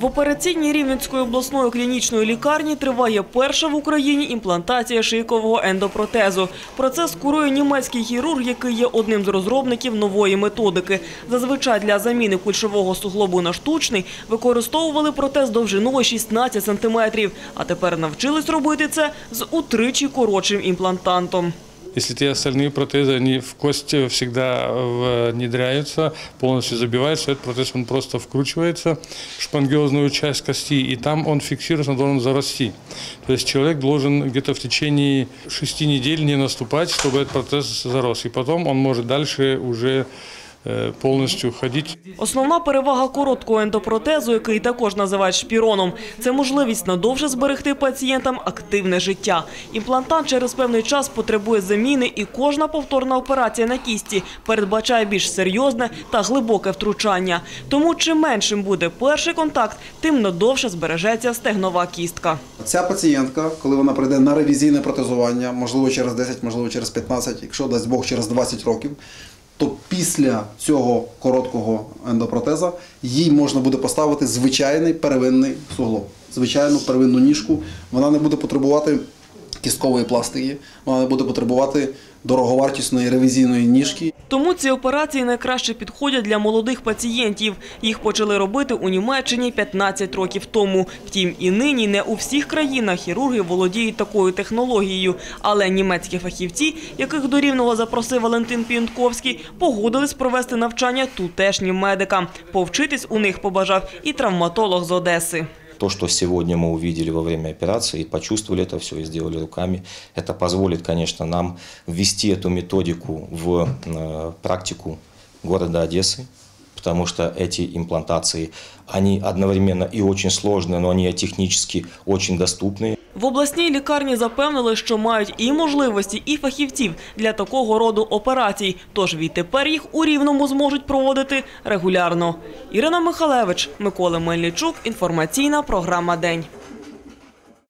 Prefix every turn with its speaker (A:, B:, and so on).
A: В операційній Рівненської обласної клінічної лікарні триває перша в Україні імплантація шийкового ендопротезу. Процес курує німецький хірург, який є одним з розробників нової методики. Зазвичай для заміни кульшового суглобу на штучний використовували протез довжиною 16 сантиметрів, а тепер навчились робити це з утричі коротшим імплантантом.
B: Если те остальные протезы, они в кость всегда внедряются, полностью забиваются, этот протез он просто вкручивается в шпангиозную часть кости, и там он фиксируется, он должен зарасти. То есть человек должен где-то в течение шести недель не наступать, чтобы этот протез зарос. И потом он может дальше уже э, полностью ходить.
A: Основна перевага короткого ендопротезу, який також називають шпіроном, це можливість надовше зберегти пацієнтам активне життя. Імплантант через певний час потребує заміни, і кожна повторна операція на кісті передбачає більш серйозне та глибоке втручання. Тому чим меншим буде перший контакт, тим надовше збережеться стегнова кістка.
C: Ця пацієнтка, коли вона прийде на ревізійне протезування, можливо через 10, можливо через 15, якщо дасть Бог через 20 років, то після цього короткого ендопротеза їй можна буде поставити звичайний первинний суглоб, звичайну первинну ніжку. Вона не буде потребувати кісткової пластики, вона не буде потребувати дороговартісної ревізійної ніжки.
A: Тому ці операції найкраще підходять для молодих пацієнтів. Їх почали робити у Німеччині 15 років тому. Втім, і нині не у всіх країнах хірурги володіють такою технологією. Але німецькі фахівці, яких до Рівного запросив Валентин Пієнтковський, погодились провести навчання тутешнім медикам. Повчитись у них побажав і травматолог з Одеси.
D: То, что сегодня мы увидели во время операции и почувствовали это все и сделали руками, это позволит, конечно, нам ввести эту методику в э, практику города Одессы, потому что эти имплантации, они одновременно и очень сложные, но они технически очень доступные.
A: В обласній лікарні запевнили, що мають і можливості, і фахівців для такого роду операцій. Тож відтепер їх у Рівному зможуть проводити регулярно. Ірина Михалевич, Микола Мельничук. Інформаційна програма «День».